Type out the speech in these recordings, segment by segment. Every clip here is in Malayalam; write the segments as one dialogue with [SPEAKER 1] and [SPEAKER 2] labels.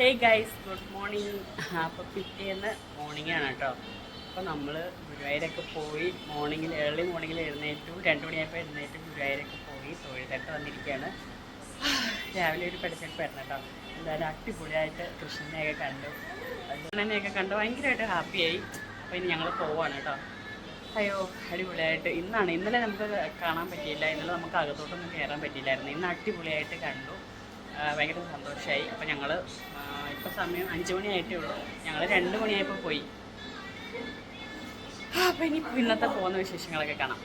[SPEAKER 1] ഹേ ഗൈസ് ഗുഡ് മോർണിംഗ് അപ്പോൾ പിറ്റേന്ന് മോർണിംഗ് ആണ് കേട്ടോ അപ്പോൾ നമ്മൾ ഗുരുവായൂരൊക്കെ പോയി മോർണിംഗിൽ ഏർലി മോർണിംഗിൽ എഴുന്നേറ്റു. രണ്ട് മണിയായപ്പോൾ എഴുന്നേറ്റ് ഗുരുവായൂരൊക്കെ പോയി. തൊഴുതൊക്കെ വന്നിരിക്കുകയാണ് രാവിലെ ഒരു പഠിച്ചെടുപ്പായിരുന്നു കേട്ടോ എന്തായാലും അടിപൊളിയായിട്ട് കൃഷ്ണനെയൊക്കെ കണ്ടു. കൃഷ്ണനെയൊക്കെ കണ്ടു. ഭയങ്കരമായിട്ട് ഹാപ്പിയായി അപ്പോൾ ഇനി ഞങ്ങൾ പോവാണ് കേട്ടോ അയ്യോ അടിപൊളിയായിട്ട്. ഇന്നാണ്. ഇന്നലെ നമുക്ക് കാണാൻ പറ്റിയില്ല. ഇന്നലെ നമുക്ക് അകത്തോട്ടൊന്നും കയറാൻ പറ്റിയില്ലായിരുന്നു. ഇന്ന് അടിപൊളിയായിട്ട് കണ്ടു. ഭയങ്കര സന്തോഷമായി അപ്പോൾ ഞങ്ങൾ ഇപ്പോൾ സമയം അഞ്ച് മണിയായിട്ടേ ഉള്ളൂ. ഞങ്ങൾ രണ്ട് മണിയായപ്പോൾ പോയി. അപ്പം ഇനി ഇന്നത്തെ പോകുന്ന വിശേഷങ്ങളൊക്കെ കാണാം.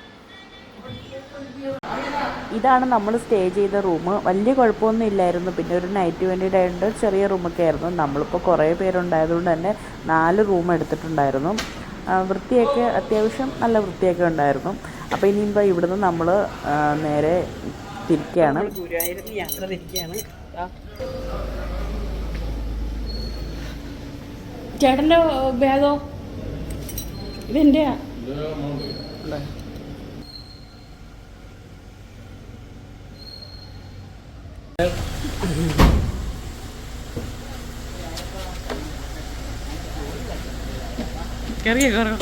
[SPEAKER 2] ഇതാണ് നമ്മൾ സ്റ്റേ ചെയ്ത റൂം. വലിയ കുഴപ്പമൊന്നും ഇല്ലായിരുന്നു. പിന്നെ ഒരു നൈറ്റ് വേണ്ടിയിട്ടായിട്ട് ചെറിയ റൂമൊക്കെ ആയിരുന്നു. നമ്മളിപ്പോൾ കുറേ പേരുണ്ടായതുകൊണ്ട് തന്നെ നാല് റൂം എടുത്തിട്ടുണ്ടായിരുന്നു. വൃത്തിയൊക്കെ അത്യാവശ്യം നല്ല വൃത്തിയൊക്കെ ഉണ്ടായിരുന്നു. അപ്പോൾ ഇനിയിപ്പോൾ ഇവിടുന്ന് നമ്മൾ നേരെ തിരിക്കുകയാണ്
[SPEAKER 1] ഗുരുവായൂരിൽ യാത്ര തിരിക്കുകയാണ്. ചേട്ടന്റെ ബാഗോ ഇതെന്റെയാ കയറിയോ കയറോ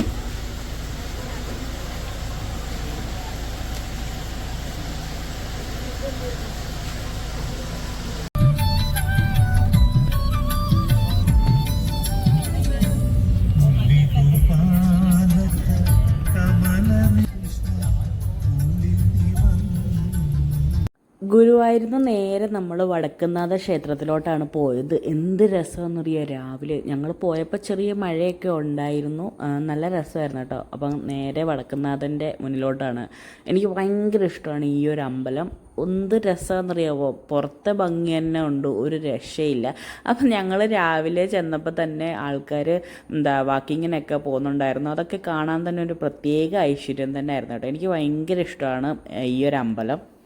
[SPEAKER 2] ഗുരുവായൂരിൽ നേരെ നമ്മൾ വടക്കുന്നാഥ ക്ഷേത്രത്തിലോട്ടാണ് പോയത്. എന്ത് രസമെന്നറിയോ രാവിലെ ഞങ്ങൾ പോയപ്പോൾ ചെറിയ മഴയൊക്കെ ഉണ്ടായിരുന്നു. നല്ല രസമായിരുന്നു കേട്ടോ. അപ്പം നേരെ വടക്കുന്നാഥന്റെ മുന്നിലോട്ടാണ്. എനിക്ക് ഭയങ്കര ഇഷ്ടമാണ് ഈ ഒരു അമ്പലം. എന്ത് രസമെന്നറിയാവോ പുറത്തെ ഭംഗി തന്നെ ഉണ്ട്. ഒരു രക്ഷയില്ല. അപ്പം ഞങ്ങൾ രാവിലെ ചെന്നപ്പോൾ തന്നെ ആൾക്കാർ എന്താ വാക്കിങ്ങിനൊക്കെ പോകുന്നുണ്ടായിരുന്നു. അതൊക്കെ കാണാൻ തന്നെ ഒരു പ്രത്യേക ഐശ്വര്യം തന്നെ ആയിരുന്നു കേട്ടോ. എനിക്ക് ഭയങ്കര ഇഷ്ടമാണ് ഈ ഒരു അമ്പലം.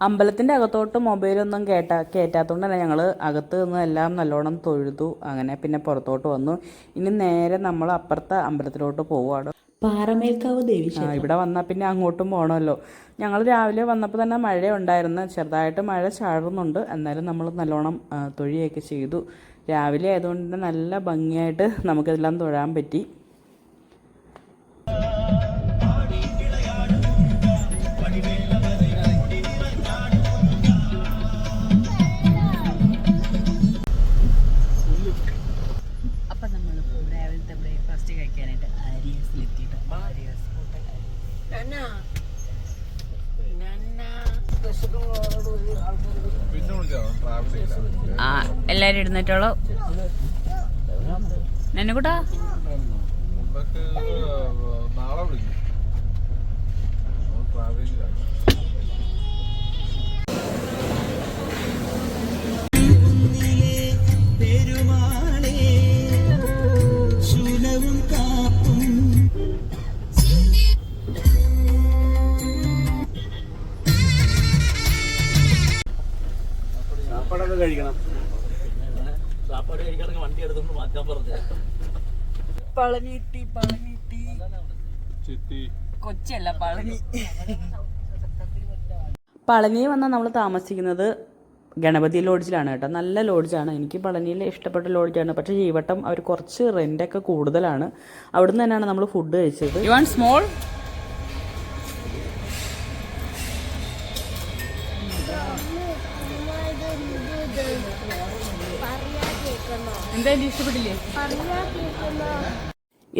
[SPEAKER 2] അമ്പലത്തിന്റെ അകത്തോട്ട് മൊബൈലൊന്നും കേട്ടാ കയറ്റാത്തതുകൊണ്ട് തന്നെ ഞങ്ങൾ അകത്ത് നിന്ന് എല്ലാം നല്ലോണം തൊഴുതു അങ്ങനെ പിന്നെ പുറത്തോട്ട് വന്നു. ഇനി നേരെ നമ്മൾ അപ്പുറത്തെ അമ്പലത്തിലോട്ട് പോവുകയാണ് പാറമേൽക്കാവ് ദേവി ആ ഇവിടെ വന്നാൽ പിന്നെ അങ്ങോട്ടും പോകണമല്ലോ ഞങ്ങൾ രാവിലെ വന്നപ്പോൾ തന്നെ മഴ ഉണ്ടായിരുന്നു ചെറുതായിട്ട് മഴ ചാടുന്നുണ്ട് എന്നാലും നമ്മൾ നല്ലോണം തൊഴിയൊക്കെ ചെയ്തു. രാവിലെ ആയതുകൊണ്ട് തന്നെ നല്ല ഭംഗിയായിട്ട് നമുക്കിതെല്ലാം തൊഴാൻ പറ്റി.
[SPEAKER 1] അപ്പം നമ്മൾ രാവിലത്തെ ബ്രേക്ക്ഫാസ്റ്റ് കഴിക്കാനായിട്ട് ആരിയസിൽ എത്തിയിട്ടുണ്ട് ആരിയസ് ഹോട്ടൽ
[SPEAKER 3] പിന്നെ വിളിച്ചാണോ ട്രാവൽ ചെയ്യില്ല
[SPEAKER 1] ആ എല്ലാവരും ഇരുന്നിട്ടോളൂ. നന്നുകൂട്ടാ?
[SPEAKER 4] കഴിക്കണം. സാപ്പാട് കഴിക്കണമെങ്കിൽ വണ്ടി എടുത്തോണ്ട് മാറ്റാൻ പറഞ്ഞ.
[SPEAKER 1] പളനിട്ടി പളനിട്ടി.
[SPEAKER 3] ചിത്തി
[SPEAKER 1] കൊച്ചല്ല പളനി.
[SPEAKER 2] പളനി വന്നാൽ നമ്മൾ താമസിക്കുന്നത് ഗണപതി ലോഡ്ജിലാണ് കേട്ടോ. നല്ല ലോഡ്ജാണ്. എനിക്ക് പളനിയിൽ ഇഷ്ടപ്പെട്ട ലോഡ്ജാണ്. പക്ഷേ ഈ വട്ടം അവർ കുറച്ച് റെന്റൊക്കെ കൂടുതലാണ്. അവിടുന്ന് തന്നെയാണ് നമ്മൾ ഫുഡ് കഴിച്ചത്.
[SPEAKER 1] യു വാണ്ട് സ്മോൾ എന്താ ഇഷ്ടപ്പെട്ടില്ലേ?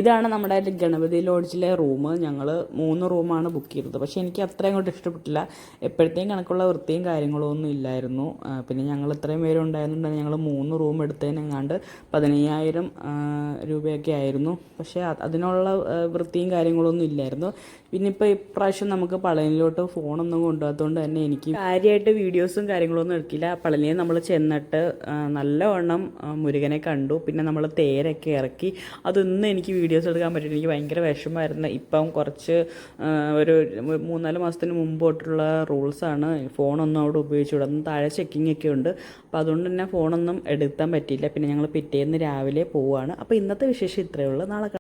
[SPEAKER 2] ഇതാണ് നമ്മുടെ ഗണപതി ലോഡ്ജിലെ റൂം. ഞങ്ങൾ മൂന്ന് റൂമാണ് ബുക്ക് ചെയ്തത്. പക്ഷേ എനിക്ക് അത്ര അങ്ങോട്ട് ഇഷ്ടപ്പെട്ടില്ല. എപ്പോഴത്തെയും കണക്കുള്ള വൃത്തിയും കാര്യങ്ങളും ഒന്നും ഇല്ലായിരുന്നു. പിന്നെ ഞങ്ങൾ ഇത്രയും പേരുണ്ടായിരുന്നുണ്ടെങ്കിൽ ഞങ്ങൾ മൂന്ന് റൂം എടുത്തതിനെങ്ങാണ്ട് പതിനയ്യായിരം രൂപയൊക്കെ ആയിരുന്നു. പക്ഷേ അതിനുള്ള വൃത്തിയും കാര്യങ്ങളൊന്നും ഇല്ലായിരുന്നു. പിന്നെ ഇപ്പോൾ ഇപ്രാവശ്യം നമുക്ക് പളനിയിലോട്ട് ഫോണൊന്നും കൊണ്ടുപോകാത്തതുകൊണ്ട് തന്നെ എനിക്ക് കാര്യമായിട്ട് വീഡിയോസും കാര്യങ്ങളൊന്നും എടുക്കില്ല. പളനിയിൽ നമ്മൾ ചെന്നിട്ട് നല്ലവണ്ണം മുരുകനെ കണ്ടു. പിന്നെ നമ്മൾ തേരൊക്കെ ഇറക്കി. അതൊന്നും എനിക്ക് വീഡിയോസ് എടുക്കാൻ പറ്റില്ല. എനിക്ക് ഭയങ്കര വിഷമമായിരുന്നു. ഇപ്പം കുറച്ച് ഒരു മൂന്നാൽ മാസത്തിന് മുമ്പോട്ടുള്ള റൂൾസാണ് ഫോണൊന്നും അവിടെ ഉപയോഗിച്ചുകൂടാ അന്ന് താഴെ ചെക്കിംഗ് ഒക്കെ ഉണ്ട്. അപ്പോൾ അതുകൊണ്ട് തന്നെ ഫോണൊന്നും എടുക്കാൻ പറ്റിയില്ല. പിന്നെ ഞങ്ങൾ പിറ്റേന്ന് രാവിലെ പോവുകയാണ് അപ്പോൾ ഇന്നത്തെ വിശേഷം ഇത്രയേ ഉള്ളൂ. നാളെ.